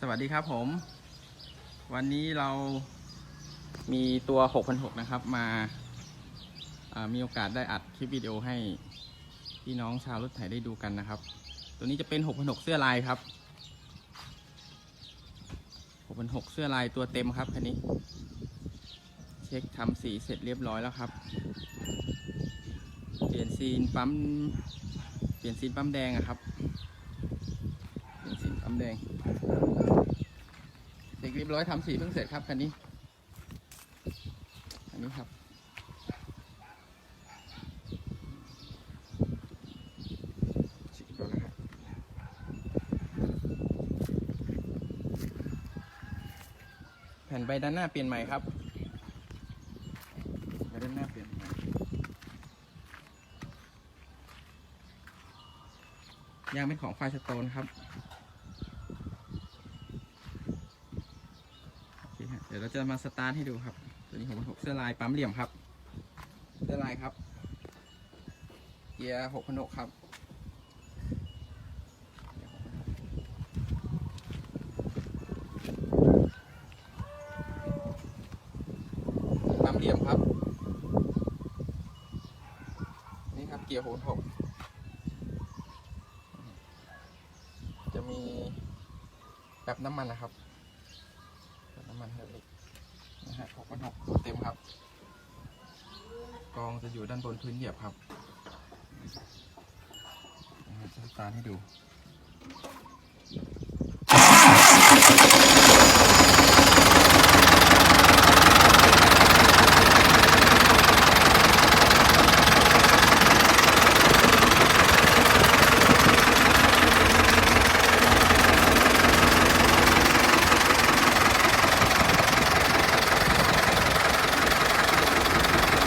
สวัสดีครับผม วันนี้เรามีตัว6,600นะครับ มาามีโอกาสได้อัดคลิปวิดีโอให้พี่น้องชาวรถไถได้ดูกันนะครับ ตัวนี้จะเป็น6,600เสื้อลายครับ6,600เสื้อลายตัวเต็มครับคันนี้ เช็คทำสีเสร็จเรียบร้อยแล้วครับ เปลี่ยนซีนปั๊ม เปลี่ยนซีนปั๊มแดงอะครับ เปลี่ยนซีนปั๊มแดง เสร็จเรียบร้อยทำสีเพิ่งเสร็จครับคันนี้ อันนี้ครับแล้วครับแผ่นใบด้านหน้าเปลี่ยนใหม่ครับใบด้านหน้าเปลี่ยนใหม่ยางเป็นของไฟสโตนครับ โอเคฮะเดี๋ยวเราจะมาสตาร์ทให้ดูครับ ตัวนี้ผมหกเสื้อลายปั๊มเหลี่ยมครับ เสื้อลายครับ เกียร์หกพันหกครับปั๊มเหลี่ยมครับ นี่ครับเกียร์หกหกจะมีแบบน้ำมันนะครับ น้ำมันเฮลิกนะฮะหกพันหกเต็มครับ กองจะอยู่ด้านบนพื้นเหยียบครับนะฮะจะสตาร์ทให้ดู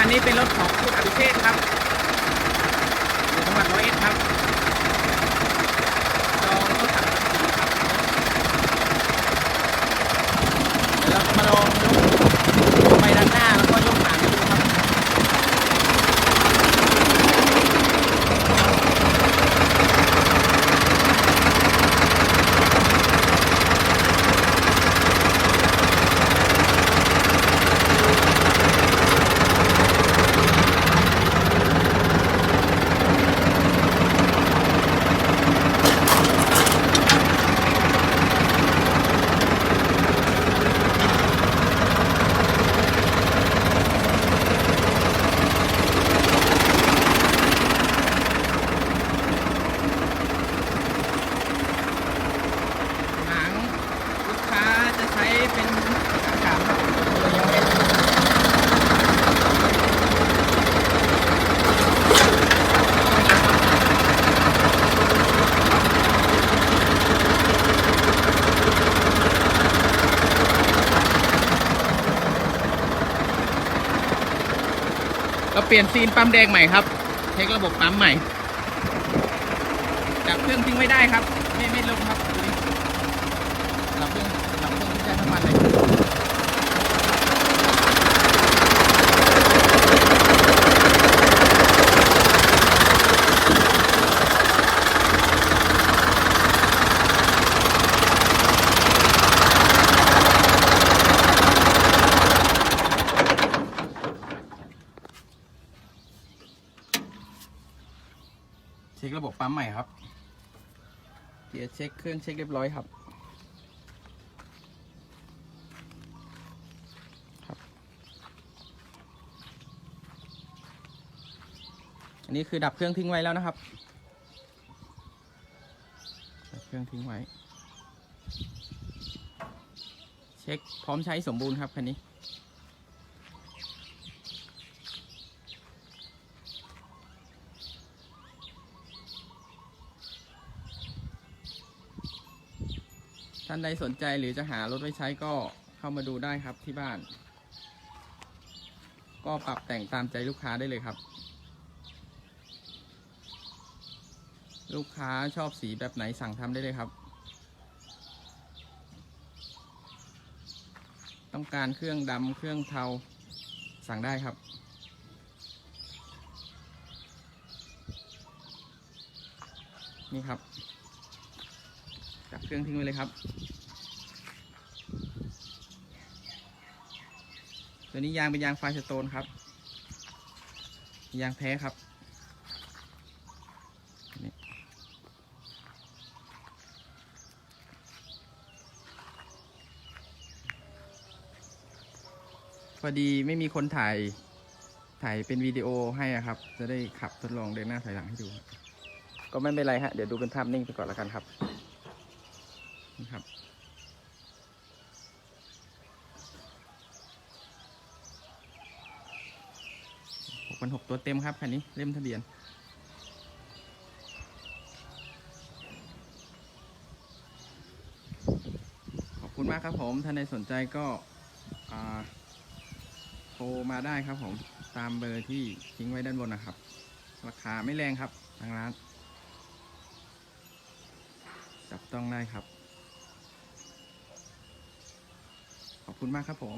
นนี้เป็นรถของคุณอภิเชษครับอยู่จังหวัดร้อยเอ็ดครับ จองรถถังสีครับ เดี๋ยวเราจะมาลองยกไปด้านหน้าแล้วก็ยกหางดูครับ หางลูกค้าจะใช้เป็นหางขามครับตัวยังเล็ก เปลี่ยนซีนปั๊มแดงใหม่ครับเทคระบบปั๊มใหม่จับเครื่องทิ้งไม่ได้ครับ ไม่ไม่ลงครับตัวนี้ดับเครื่องดับเครื่องใช้น้ำมันเลย ช็คระบบปั๊มใหม่ครับ เกียร์เช็คเครื่องเช็คเรียบร้อยครับครับอันนี้คือดับเครื่องทิ้งไว้แล้วนะครับ ดับเครื่องทิ้งไว้ เช็คพร้อมใช้สมบูรณ์ครับคันนี้ ท่านใดสนใจหรือจะหารถไว้ใช้ก็เข้ามาดูได้ครับที่บ้าน ก็ปรับแต่งตามใจลูกค้าได้เลยครับ ลูกค้าชอบสีแบบไหนสั่งทำได้เลยครับ ต้องการเครื่องดำเครื่องเทาสั่งได้ครับนี่ครับ จับเครื่องทิ้งไว้เลยครับ ตัวนี้ยางเป็นยางไฟสโตนครับ ยางแท้ครับพอดีไม่มีคนถ่ายถ่ายเป็นวิดีโอให้ครับ จะได้ขับทดลองเดินหน้าถอยหลังให้ดู ก็ไม่เป็นไรฮะ เดี๋ยวดูเป็นภาพนิ่งไปก่อนละกันครับ นี่ครับ หกพันหกตัวเต็มครับคันนี้เล่มทะเบียนขอบคุณมากครับผม ถ้าในสนใจก็โทรมาได้ครับผม ตามเบอร์ที่ทิ้งไว้ด้านบนนะครับ ราคาไม่แรงครับ ทางร้าน จับต้องได้ครับ คุณมากครับผม